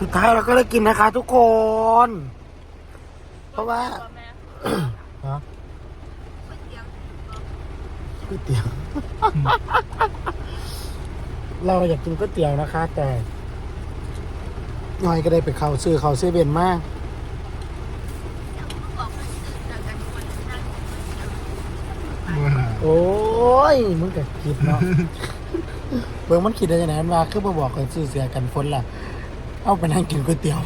สุดท้ายเราก็ได้กินนะคะ ทุกคน เพราะว่าฮะก๋วยเตี๋ยว เราอยากกินก๋วยเตี๋ยวนะคะ แต่หน่อยก็ได้ไปเขาซื้อเขาซื้อเบนมากโอ้ยมึงก็คิดเนาะเบิ่งมันคิดได้ยังไงมันว่าคือมาบอกคนซื้อเสียกันฝนล่ะ เอาไปนั่งกินก๋วยเตี๋ยว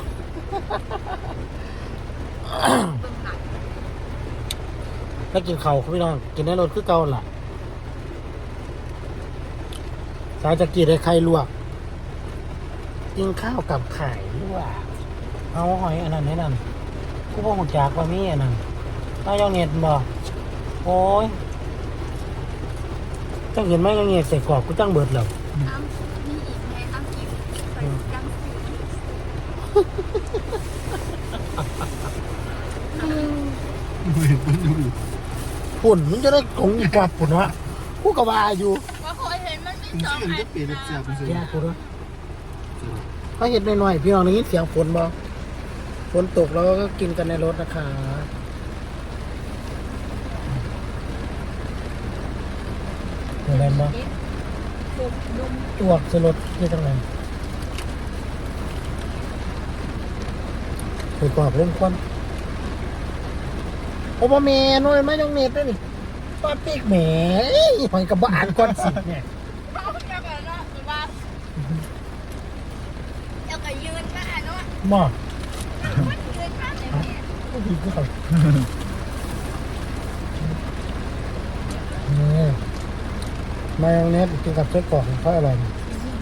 แล้วกินเขาพี่น้อง กินในรถคือเก่าล่ะ สาวจะกินได้ไข่ลวก กินข้าวกับไข่ลวกเอาหอยอันนั้นให้นั่นกูบอกหมดจากว่ามีอันนั้นเอายองเน็ตบอกโอ้ยจังเห็นไหมยองเน็ตใส่กรอบกูจังเบิดแล้วอ้ำมีอีกแม่อ้ำกินไปจัง ปุ่นมันจะได้ของอีกกว่าปุ่นวะกูกว่าอยู่ว่าเคยเห็นมันมีสองชื่ออัจะเปลี่ยนนเสียบเป็นแย่ปุ่นวะเขาเห็นหน่อยๆพี่น้องได้ยินเสียงฝนบ่ฝนตกแล้วก็กินกันในรถนะคะเห็นไหมบ่ดุมดุมจวกสลดนี่จังไหน ไปกรอบลงควันโอ้บะเมนอยไม่ต้องเน็ตด้วยนี่ป้าปีกแหมหอยกระบอ่านก้อนสิเนี่ยเขาจะแบบว่าแบบว่าเจ้าก็ยืนมาเนาะหม้อมันยืนมาอย่างนี้ก็ดีก็เขานี่มายองเนสกินกับไส้กรอกเขาอร่อย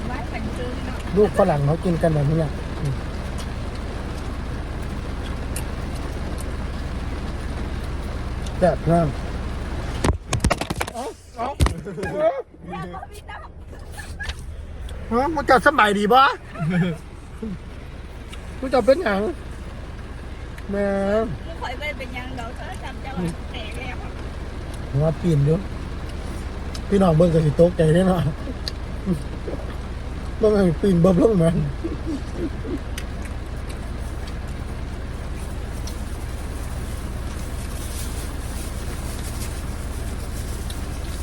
ไว้เป็นจืดเนาะลูกฝรั่งเขากินกันแบบนี้แหละ อืมแซ่บมากเอาเอาฮะมันจะสบายดีปะมันจะเป็นอย่างแหม่มึงคอยไปเป็นยังเราเธอจำจะว่าแตกแล้วหัวปีนอยู่พี่น้องเบิ่งกับสิตกใจแน่นอนต้องให้ปีนเบิ่มลงมา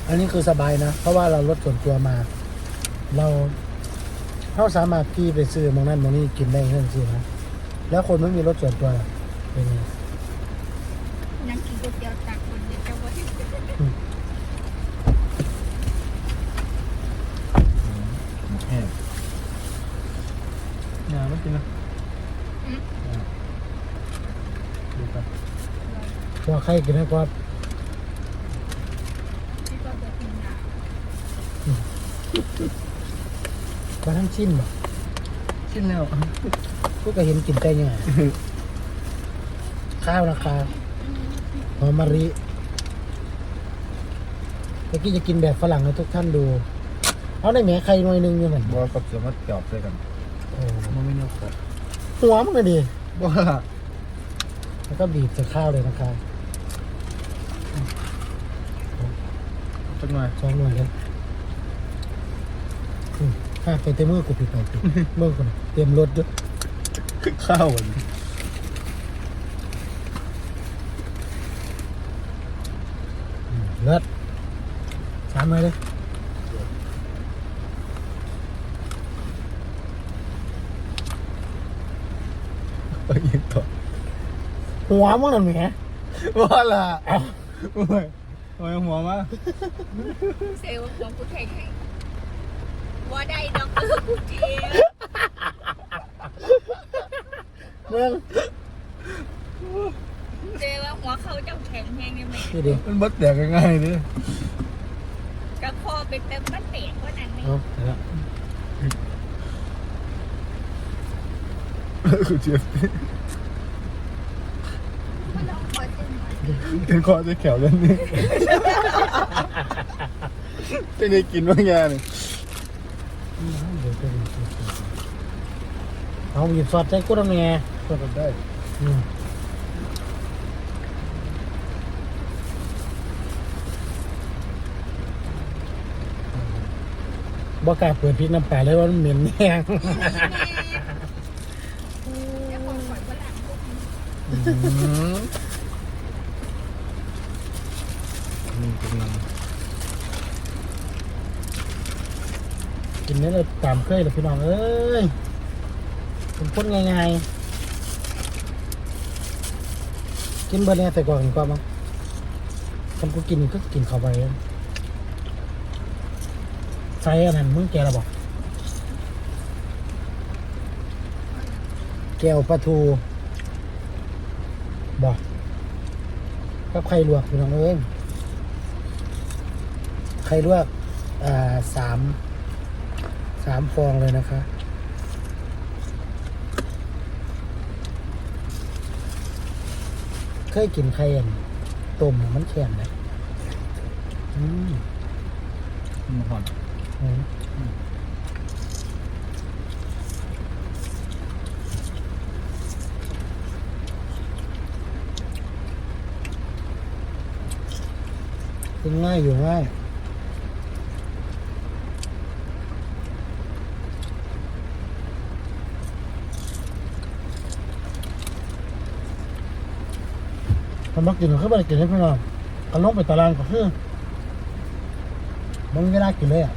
อันนี้คือสบายนะ เพราะว่าเรารถส่วนตัวมา เราเขาสามารถที่ไปซื้อมองนั่นมองนี่กินได้เรื่องซื้อนะแล้วคนไม่มีรถส่วนตัวล่ะเป็นไงนั่งกินก๋วยเตี๋ยวตักคนเดียวเจ้าว่าที่แห้งอย่าไม่กินนะดูกันตัวใครกินให้กว่า ที่ก็จะกินน้ มาทั้งชิ้นบ่กินแล้วกูก็เห็นกินไก่เนี่ยข้าวราคาหอมมะริเมื่อกี้จะกินแบบฝรั่งให้ทุกท่านดู เอาได้แหมใครหน่วยหนึงอยู่นั่นบ่กับเสือมาจอบใส่กันโอ้มันไม่เนื้อขดหัวมันเลยดิบ่แล้วก็บีบใส่ข้าวเลยนะคะจังหน่อย สองหน่วยเลยอืม ข้าไปเต็มมือกูผิดไปผิดเมื่อคนเตรียมรถด้วยข้าวมันอืมเลิศสามหน่วยเลยไปยิงต่อหัวมึงนั่นแหมว่าล่ะเอ้าโอ้ยโอ้ยหัวมาำเซลล์ของกูแทงให้ ว่าได้ดอกเตอร์กูเจียวเมืองเจว่าหัวเขาเจ้าแข็งแห้งยังไงนี่ดิมันบัดแตกง่ายๆดิกระคอเป็นเต็มมันเตะก็นั่นไม่เอาเอาละกูเจ็บมันลองคอยเต้นหน่อยเป็นคอจะแขวเล่นนี่ เป็นไงกินว่างานนี่เดี๋ยวจะดู เอาหยิบสอดใส่กุ้งแม่อดได้บ่กล้าเปิดพริกน้ำปลาเลยว่ามันเหม็นแห้ง กินได้เลยตามเคยเลยพี่น้องเอ้ยเป็นคนง่ายๆกินเบอร์เนี่ยแต่ก่อนก่อนมั้งทำกูกินก็กินเข้าไปใส่อันนั้นมึงแกระบอกแก้วปลาทูบอกกับไข่ลวกพี่น้องเอ้ยไข่ลวกอ่าสาม สามฟองเลยนะคะเคยกินไข่อันต้มอะมันแข็งไหมอืมมันหอนอืมกินง่ายอยู่ง่าย มันมากินเขาไม่ได้กินให้พี่น้องกันลงไปตารางก็คือมันไม่ได้กินเลยอะ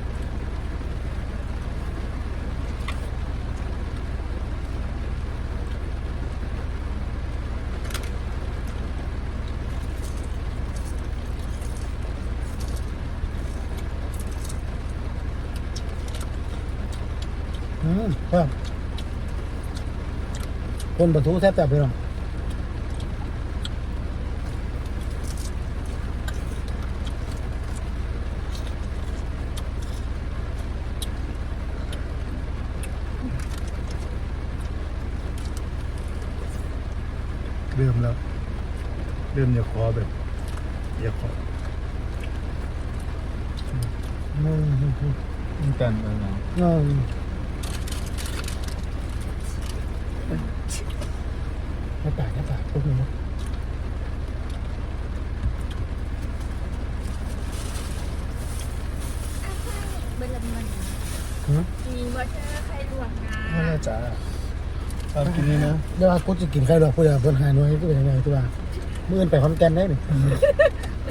อืมครับคนบรรทุกแทบจะพี่น้อ เริ่มแล้ว เริ่มอย่าขอแบบอย่าขออืมอืมอืมมันกันเออเนาะอืมกระต่ายกระต่ายพวกนี้เบลล์มันหืมมีวอเตอร์ใครลวกนะไม่น่าจะ ตามกินนี่นะเดี๋ยวกูจะกินไข่ดอกผู้ใหญ่เพิ่นหายหน่วยก็เป็นยังไงตัวมื่อนไปคอนแกนได้หนิ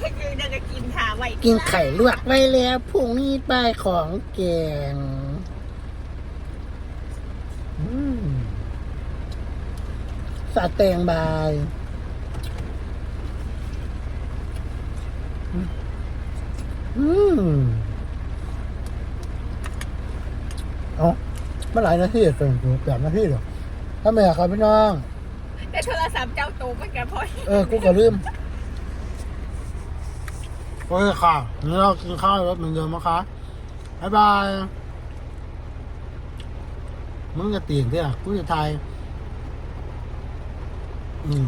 ไม่คือจะจะกินขาไว้กินไข่ลวกไว้แล้วพรุ่งนี้ไปของแกงอืมสาแตงบายอืมเอาเมื่อไหร่นาทีเป็นแปดนาทีเหรอ ถ้าไม่อยากครับพี่น้อง แต่โทรศัพท์เจ้าโตมันกันพอเออ กูก็ลืมโอเคค่ะนี่เรากินข้าวรถเหมือนเดิมนะคะบ๊ายบาย มึงจะตีนเถอะกูจะทาย อืม